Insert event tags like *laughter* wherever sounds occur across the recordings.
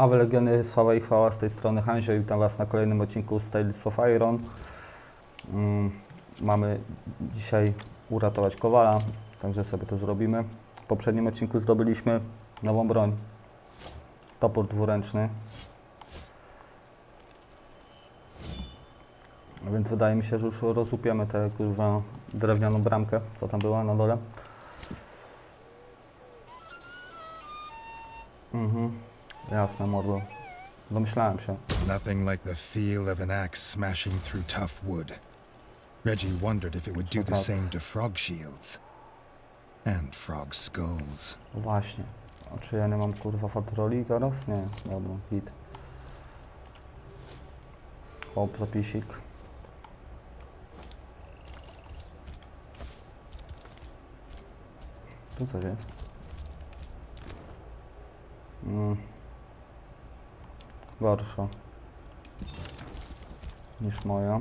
A w Legiony sława i chwała z tej strony Hanzio i witam Was na kolejnym odcinku z Tales of Iron. Mm, mamy dzisiaj uratować Kowala, także sobie to zrobimy. W poprzednim odcinku zdobyliśmy nową broń. Topór dwuręczny. Więc wydaje mi się, że już rozłupiemy tę kurwa drewnianą bramkę, co tam była na dole. Mhm. Jasne, mordo. Domyślałem się. Nothing like the feel of an axe smashing through tough wood. Reggie wondered if it would do the same to frog shields. And frog skulls. Właśnie. A czy ja nie mam kurwa fatroli teraz? Nie, dobra, hit. Hop, zapisik. Tu coś jest. Mm. Gorsza. Niż moja.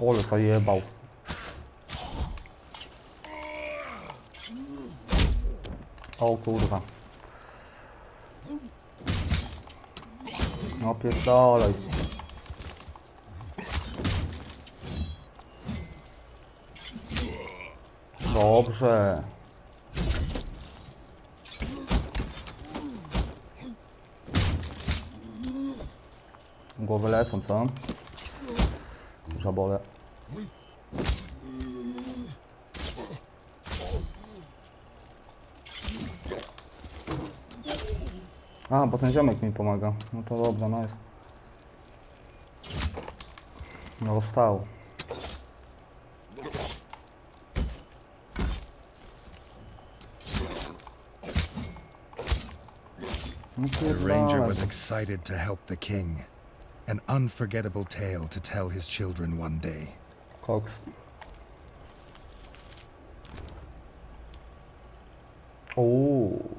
Ole zajebał. O kurwa. No pierdolej. Dobrze. Głowy lecą, co? Żabole. A, bo ten ziomek mi pomaga. No to dobra, jest. No stał. The ranger was excited to help the king. An unforgettable tale to tell his children one day. Koks. Uuu.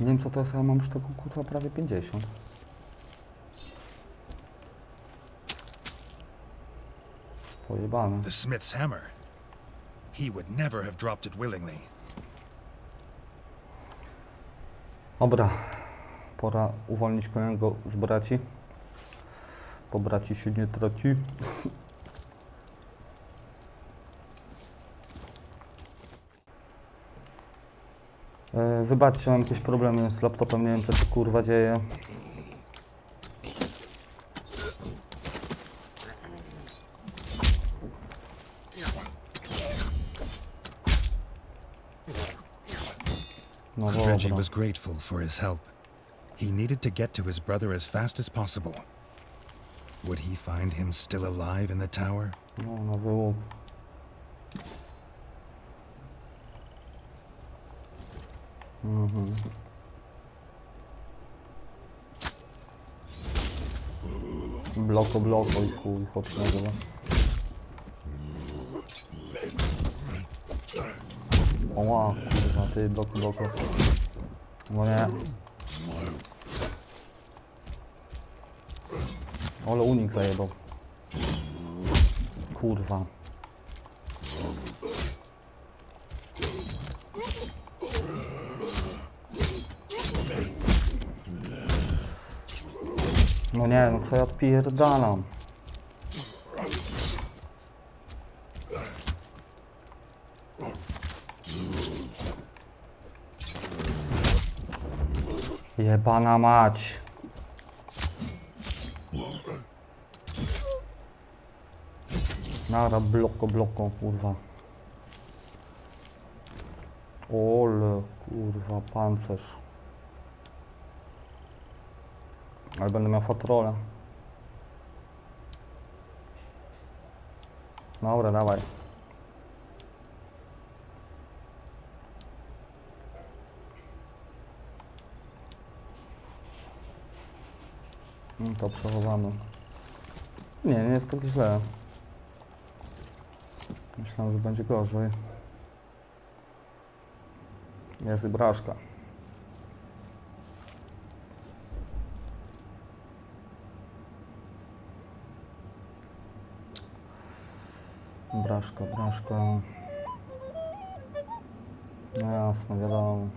Nie wiem co to jest, ale mam tego kurwa prawie 50. Pojebane. The smith's hammer. He would never have dropped it willingly. Dobra, pora uwolnić kolejnego z braci. Po braci się nie traci. *laughs* E, Wybaczcie, mam jakieś problemy z laptopem, nie wiem co się kurwa dzieje. No Reggie was grateful for his help. He needed to get to his brother as fast as possible. Would he find him still alive in the tower? No, nowy łuk. Mhm. Bloko, bloko i chuj, chłop się nazywa. Oła, kurwa, ty, bloko, bloko. No nie. Ale unik zajebał. Kurwa. No nie, no co ja odpierdalam? Jebana mać. Nara, bloko, bloko, kurwa. Ole, kurwa, pancerz. Ale będę miał fatrolę. Dobra, dawaj. Mm, To przechowamy. Nie, nie jest tak źle. Myślałem, że będzie gorzej. Jest i braszka. Braszka, braszka. No jasne, wiadomo.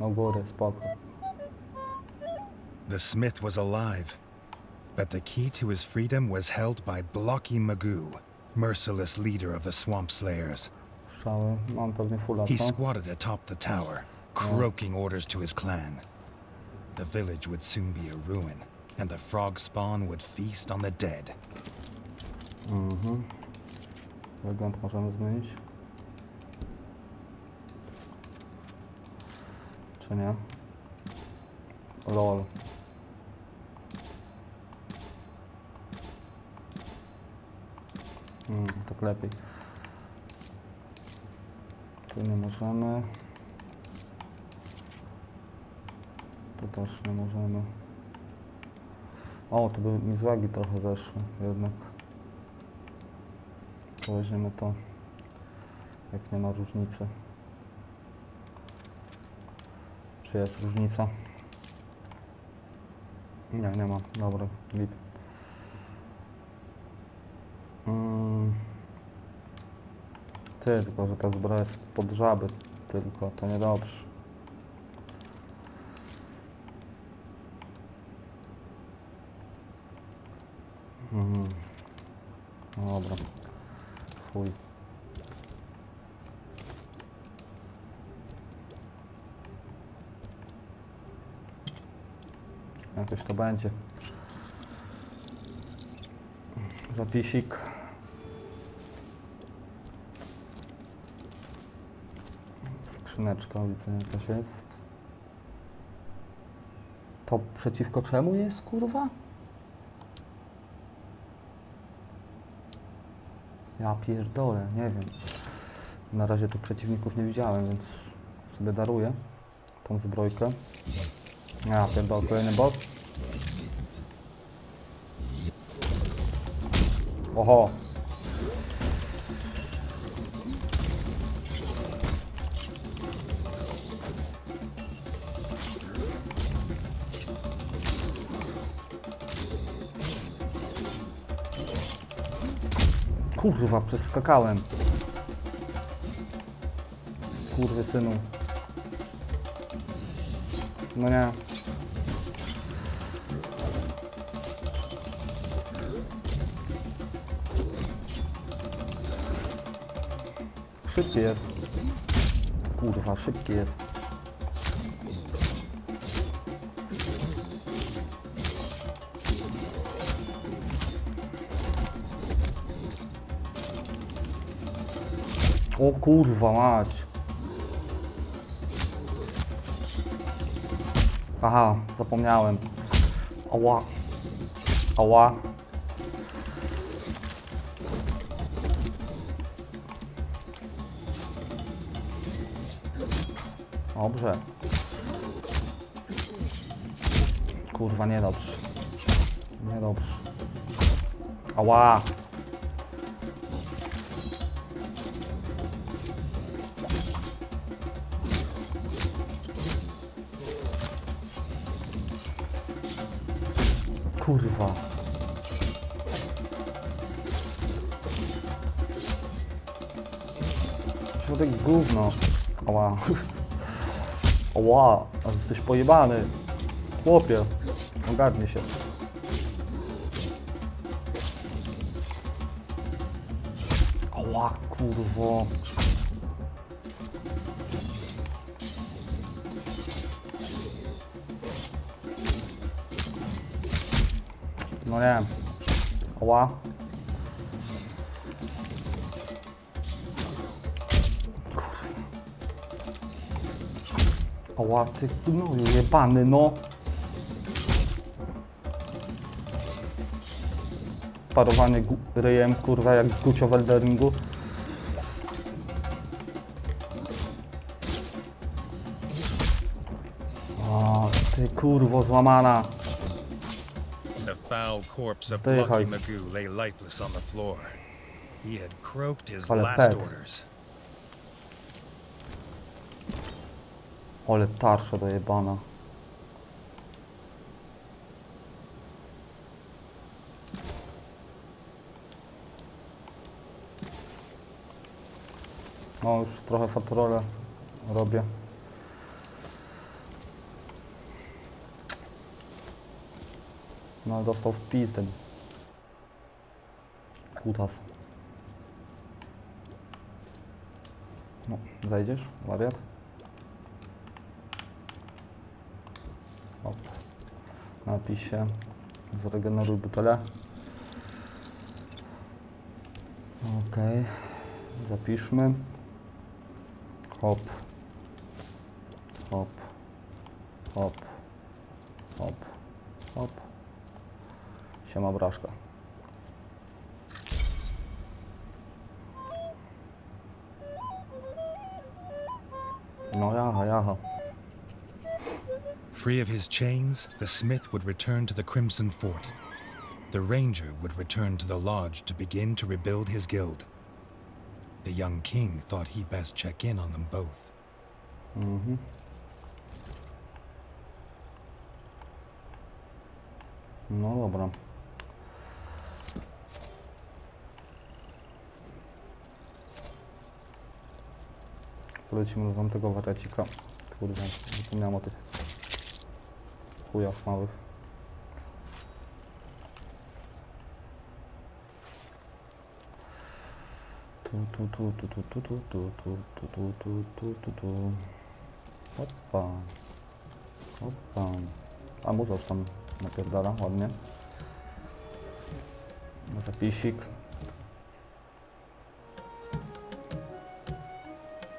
O góry, spoko. The smith was alive, but the key to his freedom was held by Blocky Magoo, merciless leader of the Swamp Slayers. Strzały, mam pewnie fulla, He squatted atop the tower, croaking orders to his clan. The village would soon be a ruin, and the frog spawn would feast on the dead. Mhm. Wygląd możemy zmienić. Czy nie? Lol. Mm, tak lepiej. Tu nie możemy. Tu też nie możemy. O, tu by mi złagi trochę zeszły jednak. To weźmiemy to, jak nie ma różnicy. Czy jest różnica? Nie, nie ma. Dobra, git. Ty, tylko że ta zbroja jest pod żaby tylko, to niedobrze. Mhm. No dobra. Chuj. Jakoś to będzie. Zapisik. Skrzyneczka, widzę jakaś jest. To przeciwko czemu jest, kurwa? Ja pierdolę, nie wiem. Na razie tych przeciwników nie widziałem, więc sobie daruję tą zbrojkę. Ja pierdolę, kolejny bot. Oho. Kurwa, przeskakałem. Kurwy synu. No nie. Szybki jest. Kurwa, szybki jest. O kurwa mać. Aha, zapomniałem. Ała. Ała. Dobrze. Kurwa, niedobrze. Niedobrze. Ała. Kurwa. Środek gówno. Ała, ale jesteś pojebany. Chłopie, ogarnij się. Ała, kurwo. No nie. Ała. Ała, ty gnoju jebany, no. Parowanie ryjem, kurwa, jak gucio w Elderingu. O, ty kurwo złamana. Foul corpse of. Blocky Magoo lay lifeless on the floor. He had croaked his Ale last pet. orders. Ale tarsza dojebana. No już trochę faturole robię. No dostał w pizdę. Kutas. No, zajdziesz, wariat? Hop. Napisie. Zregeneruj butelę. Okej. Zapiszmy. Hop. Hop. Hop. Hop. Hop. Siema braszka. No jaha, jaha. Free of his chains, the smith would return to the Crimson Fort. The ranger would return to the lodge to begin to rebuild his guild. The young king thought he'd best check in on them both. Mm-hmm. No dobra. Polecimy do tamtego wariacika. Kurde, zapomniałem o tych chujach małych. Tu, tu, tu, tu, tu, tu, tu, tu, tu, tu, tu, tu, tu, tu. Hoppa. Hoppa. A muza już tam napierdala ładnie. Zapisik.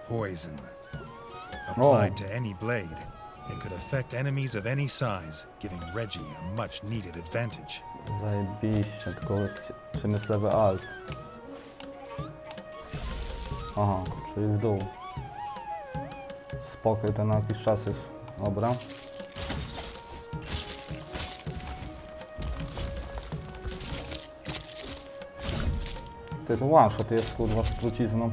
Poison. Applied oh. to any blade, it could affect enemies of any size, giving Reggie a much needed advantage. Zajebiście, tylko jakiś przemysłowy alt. Aha, czyli w dół. Spokój, ten na jakiś czas jest. Dobra. Ty to one shot jest kurwa z trucizną.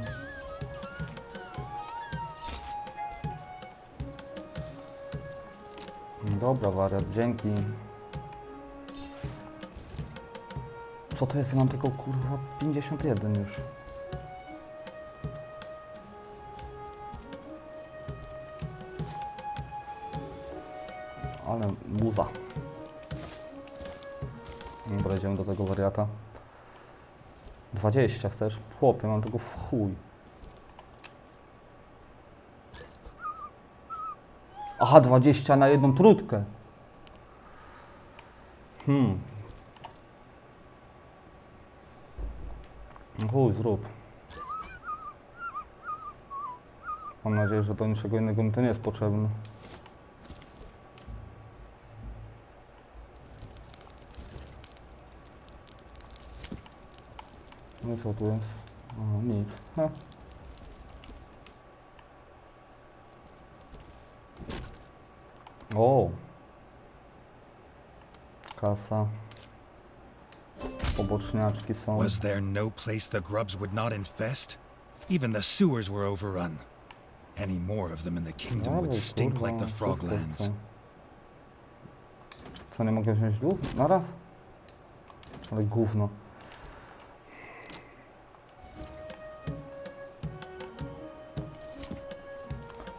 Dobra, wariat, dzięki. Co to jest? Ja mam tylko kurwa 51 już. Ale muza. Dobra, idziemy do tego wariata. 20 chcesz? Chłopie, mam tego w chuj. Aha, 20 na jedną trutkę. Hmm. No Chuj, zrób. Mam nadzieję, że do niczego innego mi to nie jest potrzebne. No i co tu jest? Aha, nic. Ha. O! Kasa. Poboczniaczki są. Was there no place the grubs would not infest? Even the sewers were overrun. Any more of them in the kingdom would stink like the froglands. Co, nie mogę wziąć dwóch? Na raz? Ale gówno.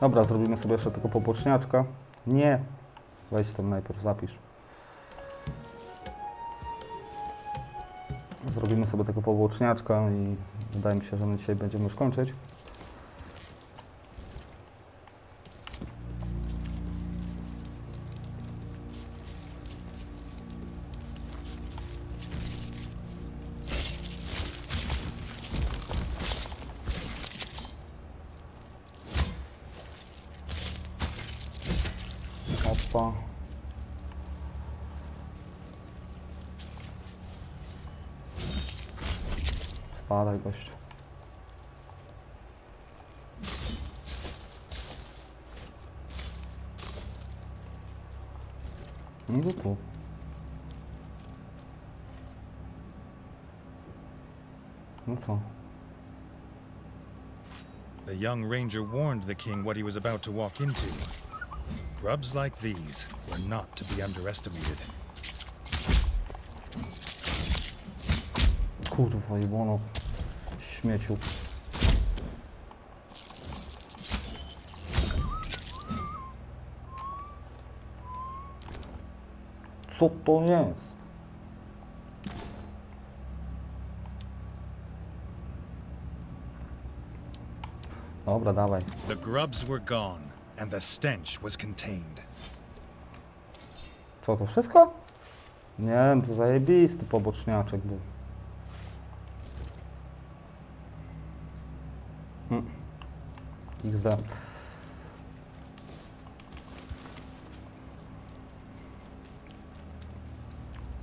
Dobra, zrobimy sobie jeszcze tego poboczniaczka. Nie. Weź tam najpierw zapisz. Zrobimy sobie tego poboczniaczka i wydaje mi się, że na dzisiaj będziemy już kończyć. Spadaj gościu. No tu. No co? The young ranger warned the king what he was about to walk into, Grubs like these were not to be underestimated. Kurwa, jebono. Śmieciu. Co to jest? Dobra, dawaj. The grubs were gone, and the stench was contained. Co, to wszystko? Nie, to zajebisty poboczniaczek był. Hmm. XD.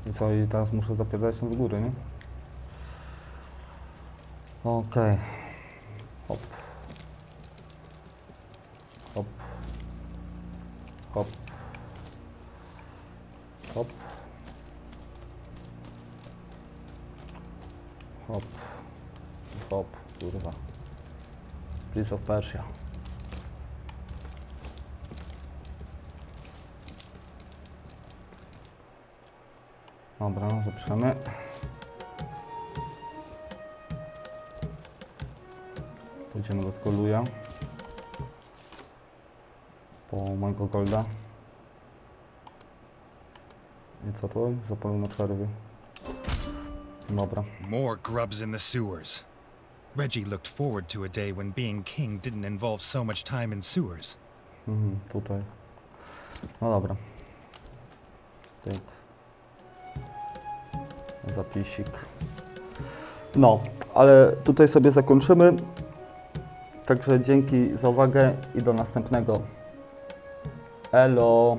I co, i teraz muszę zapierdać się z góry, nie? Okej. Hop. Hop. Hop. Hop. Hop. Hop. Kurwa. Prince of Persia. Dobra, zaprzemy. Pójdziemy do tego luja. Po mojego golda. I co to? Zapalił na czerwie. Dobra. More grubs in the sewers. Reggie looked forward to a day when being king didn't involve so much time in sewers. Mhm, tutaj. No dobra. Tyk. Zapisik. No, ale tutaj sobie zakończymy. Także dzięki za uwagę i do następnego. Elo.